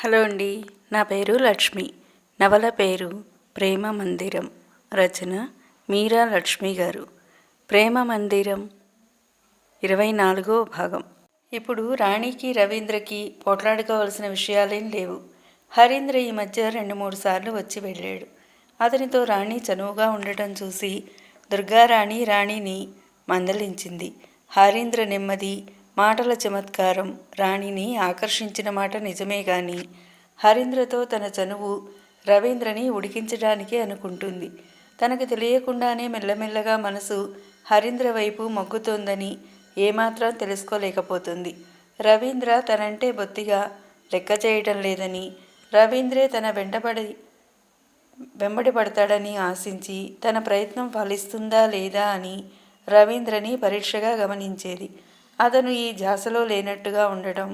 Hello అండి నా పేరు లక్ష్మి. నవల పేరు ప్రేమ మందిరం. రచన మీరా లక్ష్మి గారు. ప్రేమ మందిరం ఇరవై నాలుగో భాగం. ఇప్పుడు రాణికి రవీంద్రకి పోట్లాడుకోవాల్సిన విషయాలేం లేవు. హరీంద్ర ఈ మధ్య రెండు మూడు సార్లు వచ్చి వెళ్ళాడు. అతనితో రాణి చనువుగా ఉండటం చూసి దుర్గారాణి రాణిని మందలించింది. హరీంద్ర నెమ్మది మాటల చమత్కారం. రాణిని ఆకర్షించిన మాట నిజమే గాని హరీంద్రతో తన చనువు రవీంద్రని ఉడికించడానికి అనుకుంటుంది. తనకు తెలియకుండానే మెల్లమెల్లగా మనసు హరీంద్ర వైపు మొగ్గుతోందని ఏమాత్రం తెలుసుకోలేకపోతుంది. రవీంద్ర తనంటే బొత్తిగా లెక్క చేయటం లేదని రవీంద్రే తన వెంటబడి వెంబడి పడతాడని ఆశించి తన ప్రయత్నం ఫలిస్తుందా లేదా అని రవీంద్రని పరీక్షగా గమనించేది. అతను ఈ ధ్యాసలో లేనట్టుగా ఉండటం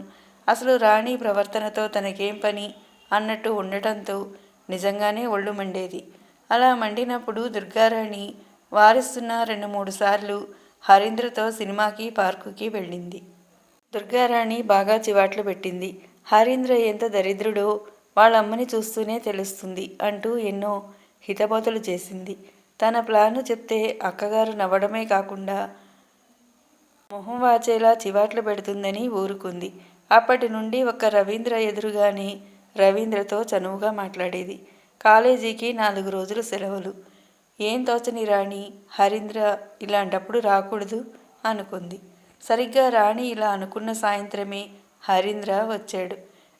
అసలు రాణి ప్రవర్తనతో తనకేం పని అన్నట్టు ఉండటంతో నిజంగానే ఒళ్ళు మండేది. అలా మండినప్పుడు దుర్గారాణి వారిస్తున్న రెండు మూడు సార్లు హరీంద్రతో సినిమాకి పార్కుకి వెళ్ళింది. దుర్గారాణి బాగా చివాట్లు పెట్టింది. హరీంద్ర ఎంత దరిద్రుడో వాళ్ళమ్మని చూస్తూనే తెలుస్తుంది అంటూ ఎన్నో హితబోతలు చేసింది. తన ప్లాను చెప్తే అక్కగారు నవ్వడమే కాకుండా మొహం వాచేలా చివాట్లు పెడుతుందని ఊరుకుంది. అప్పటి నుండి ఒక రవీంద్ర ఎదురుగానే రవీంద్రతో చనువుగా మాట్లాడేది. కాలేజీకి నాలుగు రోజులు సెలవులు. ఏం తోచని రాణి? హరీంద్ర ఇలాంటప్పుడు రాకూడదు అనుకుంది. సరిగ్గా రాణి ఇలా అనుకున్న సాయంత్రమే హరీంద్ర వచ్చాడు.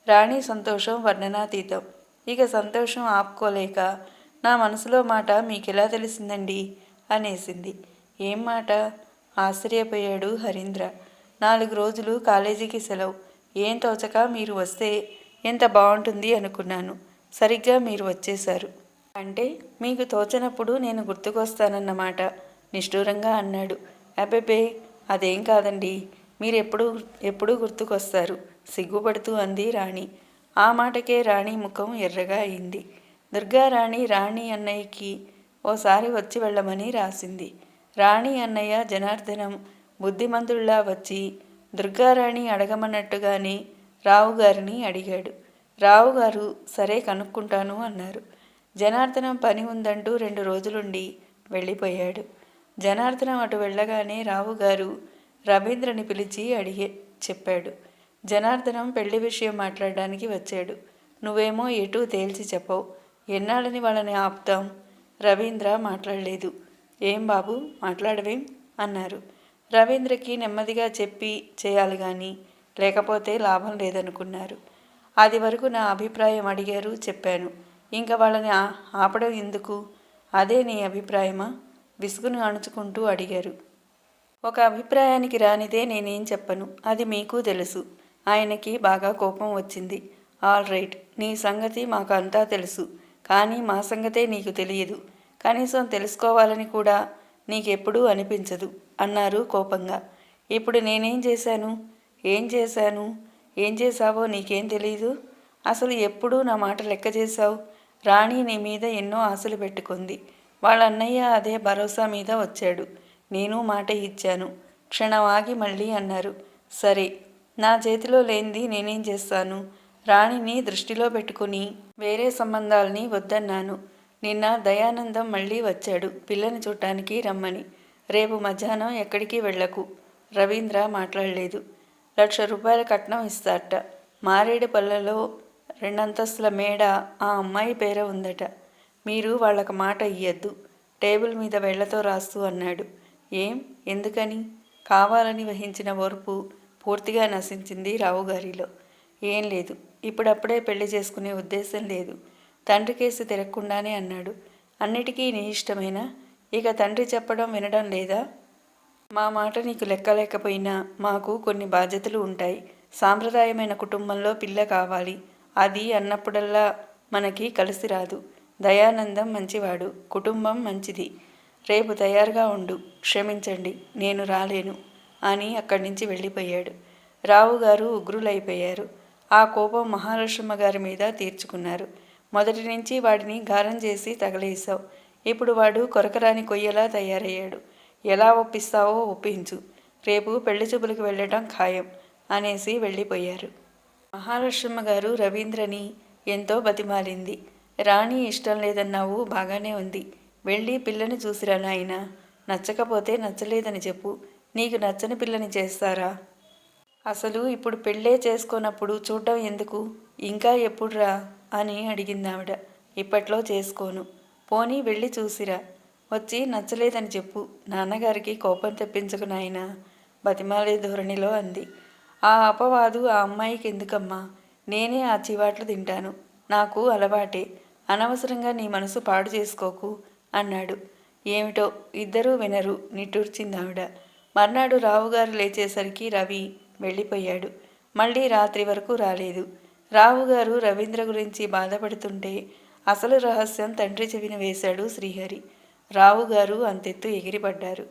రాణి సంతోషం వర్ణనాతీతం. ఇక సంతోషం ఆపుకోలేక నా మనసులో మాట మీకెలా తెలిసిందండి? అనేసింది. ఏం మాట? ఆశ్చర్యపోయాడు హరీంద్ర. నాలుగు రోజులు కాలేజీకి సెలవు. ఏం తోచక మీరు వస్తే ఎంత బాగుంటుంది అనుకున్నాను. సరిగ్గా మీరు వచ్చేశారు. అంటే మీకు తోచనప్పుడు నేను గుర్తుకొస్తానన్నమాట నిష్ఠూరంగా అన్నాడు. అబ్బెబ్బే అదేం కాదండి. మీరెప్పుడు ఎప్పుడూ గుర్తుకొస్తారు సిగ్గుపడుతూ అంది రాణి. ఆ మాటకే రాణి ముఖం ఎర్రగా అయింది. దుర్గారాణి రాణి అన్నయ్యకి ఓసారి వచ్చి వెళ్ళమని రాసింది. రాణి అన్నయ్య జనార్దనం బుద్ధిమంతుల్లా వచ్చి దుర్గారాణి అడగమన్నట్టుగానే రావుగారిని అడిగాడు. రావుగారు సరే కనుక్కుంటాను అన్నారు. జనార్దనం పని ఉందంటూ రెండు రోజులుండి వెళ్ళిపోయాడు. జనార్దనం అటు వెళ్ళగానే రావుగారు రవీంద్రని పిలిచి అడిగే చెప్పాడు. జనార్దనం పెళ్ళి విషయం మాట్లాడడానికి వచ్చాడు. నువ్వేమో ఎటూ తేల్చి చెప్పవు. ఎన్నాళ్ళని వాళ్ళని ఆపుతాం? రవీంద్ర మాట్లాడలేదు. ఏం బాబు మాట్లాడవేం? అన్నారు. రవీంద్రకి నెమ్మదిగా చెప్పి చేయాలి కానీ లేకపోతే లాభం లేదనుకున్నారు. అది వరకు నా అభిప్రాయం అడిగారు చెప్పాను. ఇంకా వాళ్ళని ఆపడం ఎందుకు? అదే నీ అభిప్రాయమా? విసుగును అణుచుకుంటూ అడిగారు. ఒక అభిప్రాయానికి రానిదే నేనేం చెప్పను అది మీకు తెలుసు. ఆయనకి బాగా కోపం వచ్చింది. ఆల్ రైట్ నీ సంగతి మాకు అంతా తెలుసు. కానీ మా సంగతే నీకు తెలియదు. కనీసం తెలుసుకోవాలని కూడా నీకెప్పుడూ అనిపించదు అన్నారు కోపంగా. ఇప్పుడు నేనేం చేశాను? ఏం చేశాను? ఏం చేశావో నీకేం తెలీదు? అసలు ఎప్పుడూ నా మాట లెక్క చేశావు? రాణి నీ మీద ఎన్నో ఆశలు పెట్టుకుంది. వాళ్ళ అన్నయ్య అదే భరోసా మీద వచ్చాడు. నేను మాట ఇచ్చాను. క్షణం ఆగి మళ్ళీ అన్నారు సరే నా చేతిలో లేనిది నేనేం చేస్తాను? రాణిని దృష్టిలో పెట్టుకుని వేరే సంబంధాలని వద్దన్నాను. నిన్న దయానందం మళ్ళీ వచ్చాడు. పిల్లని చూడటానికి రమ్మని. రేపు మధ్యాహ్నం ఎక్కడికి వెళ్ళకు రవీంద్ర మాట్లాడలేదు. లక్ష రూపాయల కట్నం ఇస్తారట. మారేడుపల్లలో రెండంతస్తుల మేడ ఆ అమ్మాయి పేర ఉందట. మీరు వాళ్ళకు మాట ఇయ్యద్దు. టేబుల్ మీద వెళ్ళతో రాస్తూ అన్నాడు. ఏం? ఎందుకని? కావాలని వహించిన ఓర్పు పూర్తిగా నశించింది రావుగారిలో. ఏం లేదు. ఇప్పుడప్పుడే పెళ్ళి చేసుకునే ఉద్దేశం లేదు. తండ్రి కేసు తిరగకుండానే అన్నాడు. అన్నిటికీ నీ ఇష్టమేనా? ఇక తండ్రి చెప్పడం వినడం లేదా? మా మాట నీకు లెక్కలేకపోయినా మాకు కొన్ని బాధ్యతలు ఉంటాయి. సాంప్రదాయమైన కుటుంబంలో పిల్ల కావాలి. అది అన్నప్పుడల్లా మనకి కలిసి రాదు. దయానందం మంచివాడు. కుటుంబం మంచిది. రేపు తయారుగా ఉండు. క్షమించండి. నేను రాలేను అని అక్కడి నుంచి వెళ్ళిపోయాడు. రావుగారు ఉగ్రులైపోయారు. ఆ కోపం మహాలక్ష్మ గారి మీద తీర్చుకున్నారు. మొదటి నుంచి వాడిని గారం చేసి తగలేశావు. ఇప్పుడు వాడు కొరకరాని కొయ్యలా తయారయ్యాడు. ఎలా ఒప్పిస్తావో ఒప్పించు. రేపు పెళ్ళి చూపులకు వెళ్ళటం ఖాయం అనేసి వెళ్ళిపోయారు. మహాలక్ష్మ గారు రవీంద్రని ఎంతో బతిమాలింది. రాణి ఇష్టం లేదన్నావు బాగానే ఉంది. వెళ్ళి పిల్లని చూసిరా నాయన. నచ్చకపోతే నచ్చలేదని చెప్పు. నీకు నచ్చని పిల్లని చేస్తారా? అసలు ఇప్పుడు పెళ్ళే చేసుకోనప్పుడు చూడడం ఎందుకు? ఇంకా ఎప్పుడురా అని అడిగింది ఆవిడ ఇప్పట్లో చేసుకోను. పోనీ వెళ్ళి చూసిరా. వచ్చి నచ్చలేదని చెప్పు. నాన్నగారికి కోపం తెప్పించకు నాయనా. బతిమాలే ధోరణిలో అంది. ఆ అపవాదు ఆ అమ్మాయికి ఎందుకమ్మా? నేనే ఆ చివాట్లు తింటాను. నాకు అలవాటే. అనవసరంగా నీ మనసు పాడు చేసుకోకు అన్నాడు. ఏమిటో ఇద్దరూ వినరు నిట్టూర్చింది ఆవిడ మర్నాడు రావుగారు లేచేసరికి రవి వెళ్ళిపోయాడు. మళ్ళీ రాత్రి వరకు రాలేదు. రావుగారు రవీంద్ర గురించి బాధపడుతుంటే అసలు రహస్యం తండ్రి చెవిన వేశాడు శ్రీహరి. రావుగారు అంతెత్తు ఎగిరిపడ్డారు.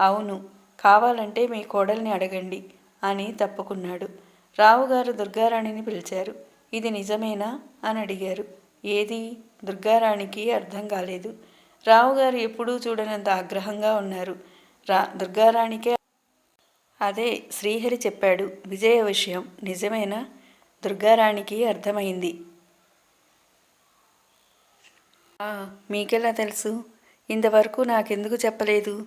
అవును కావాలంటే మీ కోడల్ని అడగండి అని తప్పుకున్నాడు. రావుగారు దుర్గారాణిని పిలిచారు. ఇది నిజమేనా అని అడిగారు. ఏది? దుర్గారాణికి అర్థం కాలేదు. రావుగారు ఎప్పుడూ చూడనంత ఆగ్రహంగా ఉన్నారు. రా దుర్గారాణికే అదే శ్రీహరి చెప్పాడు. విజయ విషయం నిజమేనా? దుర్గారాణికి అర్థమైంది. "ఆ, మీకెలా తెలుసు? ఇంతవరకు నాకెందుకు చెప్పలేదు?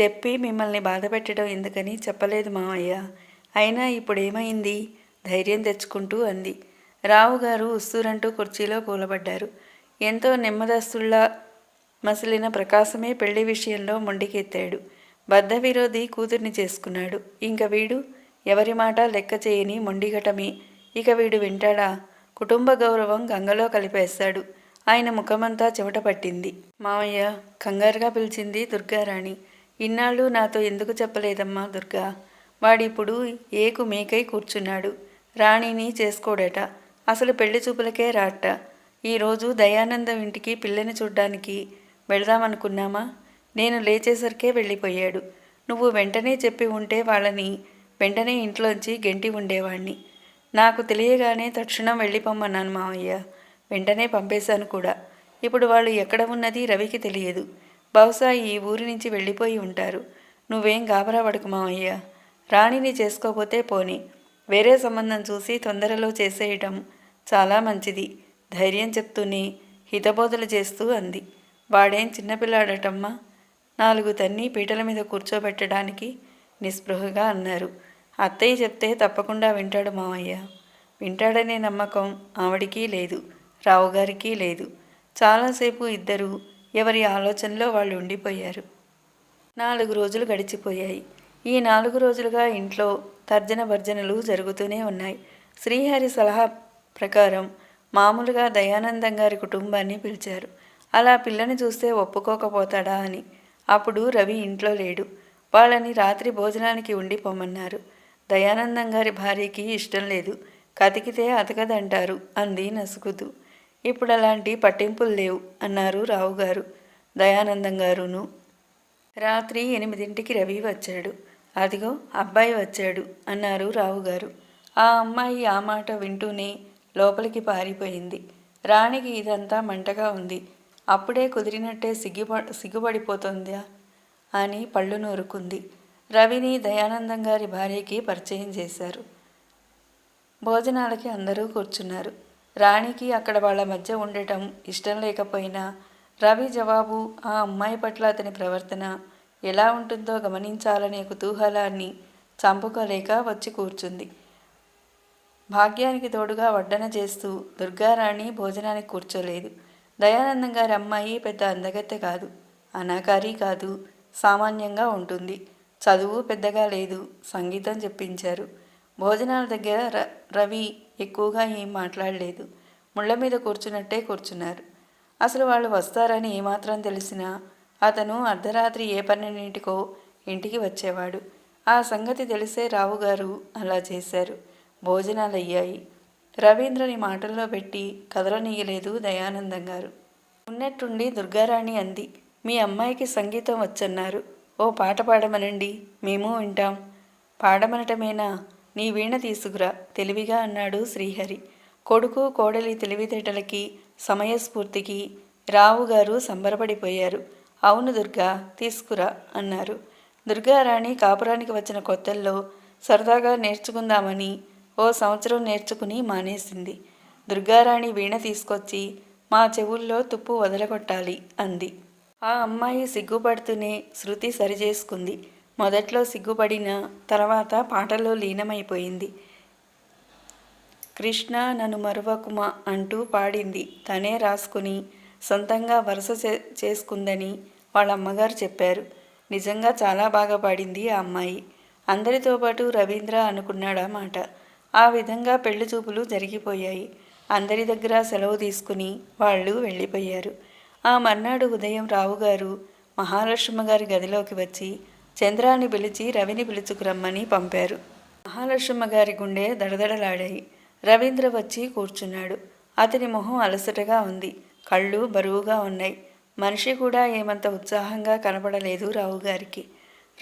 చెప్పి మిమ్మల్ని బాధ పెట్టడం ఎందుకని చెప్పలేదు మామయ్య. అయినా ఇప్పుడు ఏమైంది ధైర్యం తెచ్చుకుంటూ అంది. రావుగారు ఉస్తూరంటూ కుర్చీలో కూలబడ్డారు. ఎంతో నెమ్మదస్తుల్లా మసిలిన ప్రకాశమే పెళ్ళి విషయంలో మొండికెత్తాడు. బద్ధ విరోధి కూతుర్ని చేసుకున్నాడు. ఇంక వీడు ఎవరి మాట లెక్క చేయని మొండిగటమే ఇక వీడు వింటాడా? కుటుంబ గౌరవం గంగలో కలిపేస్తాడు. ఆయన ముఖమంతా చెమట పట్టింది. మామయ్య కంగారుగా పిలిచింది దుర్గారాణి. ఇన్నాళ్ళు నాతో ఎందుకు చెప్పలేదమ్మా దుర్గా? వాడిప్పుడు ఏకు మేకై కూర్చున్నాడు. రాణిని చేసుకోడట. అసలు పెళ్ళి చూపులకే రాట. ఈరోజు దయానందం ఇంటికి పిల్లని చూడ్డానికి వెళదామనుకున్నామా? నేను లేచేసరికే వెళ్ళిపోయాడు. నువ్వు వెంటనే చెప్పి ఉంటే వాళ్ళని వెంటనే ఇంట్లోంచి గెంటి ఉండేవాణ్ణి. నాకు తెలియగానే తక్షణం వెళ్ళిపోమ్మన్నాను మావయ్య. వెంటనే పంపేశాను కూడా. ఇప్పుడు వాళ్ళు ఎక్కడ ఉన్నది రవికి తెలియదు. బహుశా ఈ ఊరి నుంచి వెళ్ళిపోయి ఉంటారు. నువ్వేం గాబరా పడకు మావయ్య. రాణిని చేసుకోపోతే పోని. వేరే సంబంధం చూసి తొందరలో చేసేయటం చాలా మంచిది. ధైర్యం చెప్తూనే హితబోధలు చేస్తూ అంది. వాడేం చిన్నపిల్లాడటమ్మా? నాలుగు తన్ని పీటల మీద కూర్చోబెట్టడానికి నిస్పృహగా అన్నారు. అత్తయ్య చెప్తే తప్పకుండా వింటాడు మావయ్య. వింటాడనే నమ్మకం ఆవిడికి లేదు రావుగారికి లేదు. చాలాసేపు ఇద్దరు ఎవరి ఆలోచనలో వాళ్ళు ఉండిపోయారు. నాలుగు రోజులు గడిచిపోయాయి. ఈ నాలుగు రోజులుగా ఇంట్లో తర్జన భర్జనలు జరుగుతూనే ఉన్నాయి. శ్రీహరి సలహా ప్రకారం మామూలుగా దయానందం గారి కుటుంబాన్ని పిలిచారు. అలా పిల్లని చూస్తే ఒప్పుకోకపోతాడా అని. అప్పుడు రవి ఇంట్లో లేడు. వాళ్ళని రాత్రి భోజనానికి ఉండి పొమ్మన్నారు దయానందం గారి భార్యకి ఇష్టం లేదు. కతికితే అతకదంటారు అంది నసుకుతూ ఇప్పుడు అలాంటి పట్టింపులు లేవు అన్నారు రావుగారు దయానందం గారును? రాత్రి ఎనిమిదింటికి రవి వచ్చాడు. అదిగో అబ్బాయి వచ్చాడు అన్నారు రావుగారు ఆ అమ్మాయి ఆ మాట వింటూనే లోపలికి పారిపోయింది. రాణికి ఇదంతా మంటగా ఉంది. అప్పుడే కుదిరినట్టే సిగ్గుప సిగ్గుపడిపోతుందా? అని పళ్ళు నూరుకుంది. రవిని దయానందం గారి భార్యకి పరిచయం చేశారు. భోజనాలకి అందరూ కూర్చున్నారు. రాణికి అక్కడ వాళ్ళ మధ్య ఉండటం ఇష్టం లేకపోయినా రవి జవాబు ఆ అమ్మాయి పట్ల అతని ప్రవర్తన ఎలా ఉంటుందో గమనించాలనే కుతూహలాన్ని చంపుకోలేక వచ్చి కూర్చుంది. భాగ్యానికి తోడుగా వడ్డన చేస్తూ దుర్గారాణి భోజనానికి కూర్చోలేదు. దయానందం గారి అమ్మాయి పెద్ద అందగత్తె కాదు అనాకారి కాదు సామాన్యంగా ఉంటుంది. చదువు పెద్దగా లేదు సంగీతం చెప్పించారు. భోజనాల దగ్గర ర రవి ఎక్కువగా ఏం మాట్లాడలేదు. ముళ్ళ మీద కూర్చున్నట్టే కూర్చున్నారు. అసలు వాళ్ళు వస్తారని ఏమాత్రం తెలిసినా అతను అర్ధరాత్రి ఏ పన్నెండింటికో ఇంటికి వచ్చేవాడు. ఆ సంగతి తెలిసే రావుగారు అలా చేశారు. భోజనాలు అయ్యాయి. రవీంద్రని మాటల్లో పెట్టి కదలనీయలేదు దయానందం గారు. ఉన్నట్టుండి దుర్గారాణి అంది మీ అమ్మాయికి సంగీతం వచ్చన్నారు. ఓ పాట పాడమనండి మేము వింటాం. పాడమనటమేనా? నీ వీణ తీసుకురా తెలివిగా అన్నాడు శ్రీహరి. కొడుకు కోడలి తెలివితేటలకి సమయస్ఫూర్తికి రావుగారు సంబరపడిపోయారు. అవును దుర్గా తీసుకురా అన్నారు. దుర్గారాణి కాపురానికి వచ్చిన కొత్తల్లో సరదాగా నేర్చుకుందామని ఓ సంవత్సరం నేర్చుకుని మానేసింది. దుర్గారాణి వీణ తీసుకొచ్చి మా చెవుల్లో తుప్పు వదలగొట్టాలి అంది. ఆ అమ్మాయి సిగ్గుపడుతూనే శృతి సరిచేసుకుంది. మొదట్లో సిగ్గుపడిన తర్వాత పాటలో లీనమైపోయింది. కృష్ణ నన్ను మరువకుమ అంటూ పాడింది. తనే రాసుకుని సొంతంగా వరుస చే- చేసుకుందని వాళ్ళ అమ్మగారు చెప్పారు. నిజంగా చాలా బాగా పాడింది ఆ అమ్మాయి. అందరితో పాటు రవీంద్ర అనుకున్నాడా మాట. ఆ విధంగా పెళ్ళి చూపులు జరిగిపోయాయి. అందరి దగ్గర సెలవు తీసుకుని వాళ్ళు వెళ్ళిపోయారు. ఆ మర్నాడు ఉదయం రావుగారు మహాలక్ష్మి గారి గదిలోకి వచ్చి చంద్రాన్ని పిలిచి రవిని పిలుచుకురమ్మని పంపారు. మహాలక్ష్మి గారి గుండె దడదడలాడాయి. రవీంద్ర వచ్చి కూర్చున్నాడు. అతని మొహం అలసటగా ఉంది. కళ్ళు బరువుగా ఉన్నాయి. మనిషి కూడా ఏమంత ఉత్సాహంగా కనపడలేదు రావుగారికి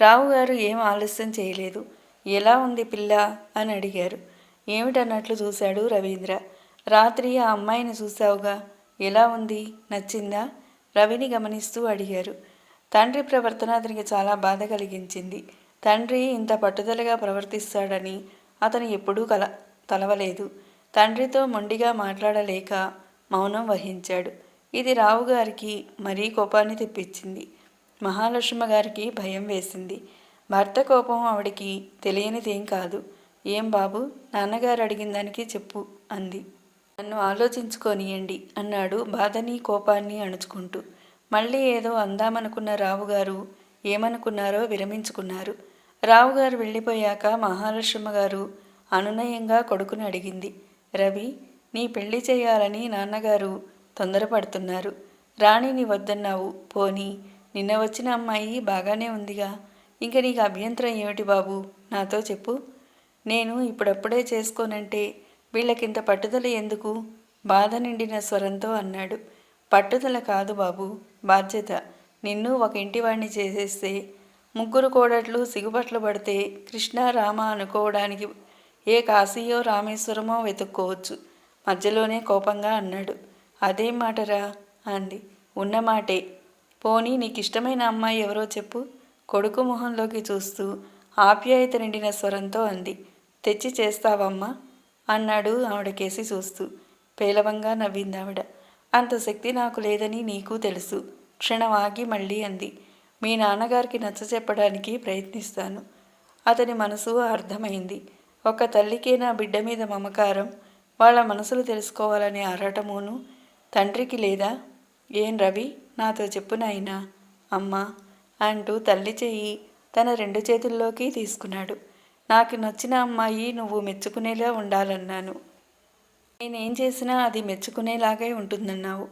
రావుగారు ఏం ఆలస్యం చేయలేదు. ఎలా ఉంది పిల్ల అని అడిగారు. ఏమిటన్నట్లు చూశాడు రవీంద్ర? రాత్రి ఆ అమ్మాయిని చూశావుగా? ఎలా ఉంది? నచ్చిందా? రవిని గమనిస్తూ అడిగారు. తండ్రి ప్రవర్తన అతనికి చాలా బాధ కలిగించింది. తండ్రి ఇంత పట్టుదలగా ప్రవర్తిస్తాడని అతను ఎప్పుడూ కల తలవలేదు. తండ్రితో మొండిగా మాట్లాడలేక మౌనం వహించాడు. ఇది రావుగారికి మరీ కోపాన్ని తెప్పించింది. మహాలక్ష్మ గారికి భయం వేసింది. భర్త కోపం ఆవిడికి తెలియనిదేం కాదు. ఏం బాబు? నాన్నగారు అడిగిన దానికి చెప్పు అంది. నన్ను ఆలోచించుకోనియండి అన్నాడు బాధని కోపాన్ని అణుచుకుంటూ. మళ్ళీ ఏదో అందామనుకున్న రావుగారు ఏమనుకున్నారో విరమించుకున్నారు. రావుగారు వెళ్ళిపోయాక మహాలక్ష్మ గారు అనునయంగా కొడుకుని అడిగింది. రవి నీ పెళ్ళి చేయాలని నాన్నగారు తొందరపడుతున్నారు. రాణిని వద్దన్నావు. పోనీ నిన్న వచ్చిన అమ్మాయి బాగానే ఉందిగా. ఇంక నీకు అభ్యంతరం ఏమిటి బాబు? నాతో చెప్పు. నేను ఇప్పుడప్పుడే చేసుకోనంటే వీళ్ళకింత పట్టుదల ఎందుకు? బాధ నిండిన స్వరంతో అన్నాడు. పట్టుదల కాదు బాబు బాధ్యత. నిన్ను ఒక ఇంటివాణ్ణి చేసేస్తే ముగ్గురు కోడట్లు సిగుపట్లు పడితే కృష్ణ రామ అనుకోవడానికి ఏ కాశీయో రామేశ్వరమో వెతుక్కోవచ్చు. మధ్యలోనే కోపంగా అన్నాడు. అదేం మాటరా? అంది. ఉన్న మాటే. పోనీ నీకు ఇష్టమైన అమ్మాయి ఎవరో చెప్పు. కొడుకు మొహంలోకి చూస్తూ ఆప్యాయత నిండిన స్వరంతో అంది. తెచ్చి చేస్తావమ్మా. అన్నాడు ఆవిడకేసి చూస్తూ. పేలవంగా నవ్వింది ఆవిడ. అంత శక్తి నాకు లేదని నీకు తెలుసు. క్షణం ఆగి మళ్ళీ అంది. మీ నాన్నగారికి నచ్చ చెప్పడానికి ప్రయత్నిస్తాను. అతని మనసు అర్థమైంది. ఒక తల్లికే నా బిడ్డ మీద మమకారం వాళ్ళ మనసులు తెలుసుకోవాలనే ఆరాటమును తండ్రికి లేదా? ఏం రవి? నాతో చెప్పు నాయనా. అమ్మా అంటూ తల్లి చెయ్యి తన రెండు చేతుల్లోకి తీసుకున్నాడు. నాకు నచ్చిన అమ్మాయి నువ్వు మెచ్చుకునేలా ఉండాలన్నాను. నేనేం చేసినా అది మెచ్చుకునేలాగే ఉంటుందన్నావు.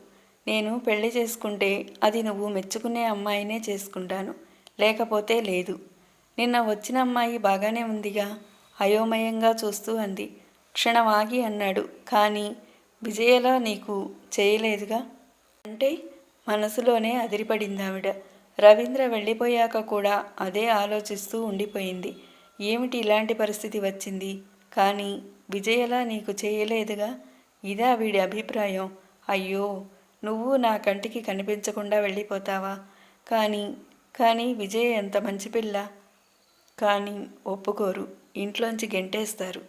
నేను పెళ్ళి చేసుకుంటే అది నువ్వు మెచ్చుకునే అమ్మాయినే చేసుకుంటాను. లేకపోతే లేదు. నిన్న వచ్చిన అమ్మాయి బాగానే ఉందిగా అయోమయంగా చూస్తూ అంది. క్షణమాగి అన్నాడు. కానీ విజయలా నీకు చేయలేదుగా? అంటే మనసులోనే అదిరిపడింది ఆవిడ రవీంద్ర వెళ్ళిపోయాక కూడా అదే ఆలోచిస్తూ ఉండిపోయింది. ఏమిటి ఇలాంటి పరిస్థితి వచ్చింది? కానీ విజయలా నీకు చేయలేదుగా? ఇదా వీడి అభిప్రాయం. అయ్యో నువ్వు నా కంటికి కనిపించకుండా వెళ్ళిపోతావా? కానీ కానీ విజయ్ ఎంత మంచి పిల్ల? కానీ ఒప్పుకోరు. ఇంట్లోంచి గెంటేస్తారు.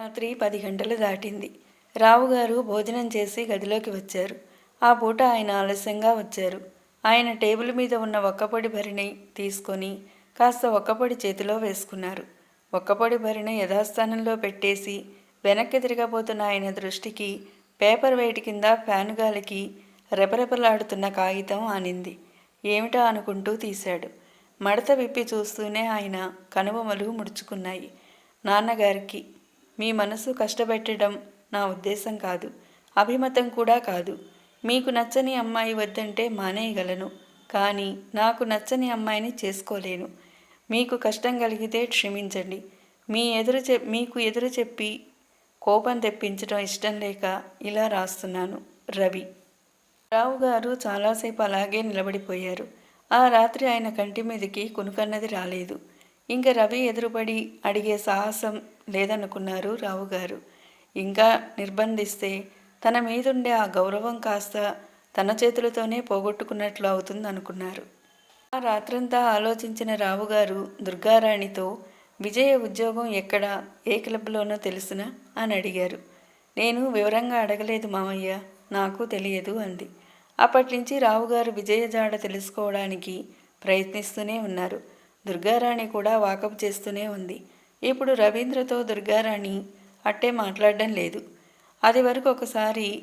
రాత్రి పది గంటలు దాటింది. రావుగారు భోజనం చేసి గదిలోకి వచ్చారు. ఆ పూట ఆయన ఆలస్యంగా వచ్చారు. ఆయన టేబుల్ మీద ఉన్న ఒక్కపొడి భరిణి తీసుకొని కాస్త ఒక్కపొడి చేతిలో వేసుకున్నారు. ఒక్కపొడి భరిన యథాస్థానంలో పెట్టేసి వెనక్కి తిరగబోతున్న ఆయన దృష్టికి పేపర్ వెయిట్ కింద ఫ్యాను గాలికి రెపరెపలాడుతున్న కాగితం ఆనింది. ఏమిటా అనుకుంటూ తీశాడు. మడత విప్పి చూస్తూనే ఆయన కనుబొమలు ముడుచుకున్నాయి. నాన్నగారికి మీ మనసు కష్టపెట్టడం నా ఉద్దేశం కాదు అభిమతం కూడా కాదు. మీకు నచ్చని అమ్మాయి వద్దంటే మానేయగలను కానీ నాకు నచ్చని అమ్మాయిని చేసుకోలేను. మీకు కష్టం కలిగితే క్షమించండి. మీ ఎదురు చె మీకు ఎదురు చెప్పి కోపం తెప్పించడం ఇష్టం లేక ఇలా రాస్తున్నాను. రవి. రావు గారు చాలాసేపు అలాగే నిలబడిపోయారు. ఆ రాత్రి ఆయన కంటి మీదకి కునుకన్నది రాలేదు. ఇంకా రవి ఎదురుపడి అడిగే సాహసం లేదనుకున్నారు రావు గారు. ఇంకా నిర్బంధిస్తే తన మీదుండే ఆ గౌరవం కాస్త తన చేతులతోనే పోగొట్టుకున్నట్లు అవుతుంది అనుకున్నారు ఆ రాత్రంతా ఆలోచించిన రావుగారు దుర్గారాణితో విజయ ఉద్యోగం ఎక్కడ ఏ క్లబ్లోనో తెలుసునా? అని అడిగారు. నేను వివరంగా అడగలేదు మామయ్య నాకు తెలియదు అంది. అప్పటి నుంచి రావుగారు విజయ జాడ తెలుసుకోవడానికి ప్రయత్నిస్తూనే ఉన్నారు. దుర్గారాణి కూడా వాకప్ చేస్తూనే ఉంది. ఇప్పుడు రవీంద్రతో దుర్గారాణి అట్టే మాట్లాడడం లేదు. అది వరకు ఒకసారి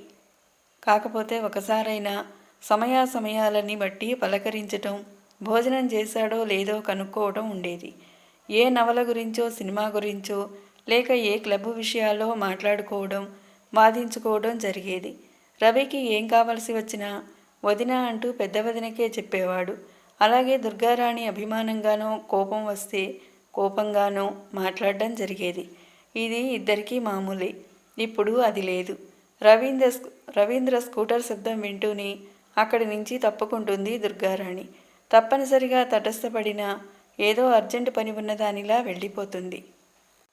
కాకపోతే ఒకసారైనా సమయాసమయాలని బట్టి పలకరించటం భోజనం చేశాడో లేదో కనుక్కోవడం ఉండేది. ఏ నవల గురించో సినిమా గురించో లేక ఏ క్లబ్ విషయాల్లో మాట్లాడుకోవడం వాదించుకోవడం జరిగేది. రవికి ఏం కావలసి వచ్చినా వదిన అంటూ పెద్ద వదినకే చెప్పేవాడు. అలాగే దుర్గారాణి అభిమానంగానో కోపం వస్తే కోపంగానో మాట్లాడడం జరిగేది. ఇది ఇద్దరికీ మామూలే. ఇప్పుడు అది లేదు. రవీంద్ర రవీంద్ర స్కూటర్ శబ్దం వింటూనే అక్కడి నుంచి తప్పుకుంటుంది దుర్గారాణి. తప్పనిసరిగా తటస్థపడిన ఏదో అర్జెంటు పని ఉన్నదానిలా వెళ్ళిపోతుంది.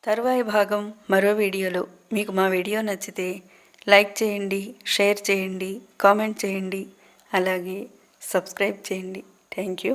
తరువాయి భాగం మరో వీడియోలో. మీకు మా వీడియో నచ్చితే లైక్ చేయండి షేర్ చేయండి కామెంట్ చేయండి అలాగే సబ్స్క్రైబ్ చేయండి. Thank you.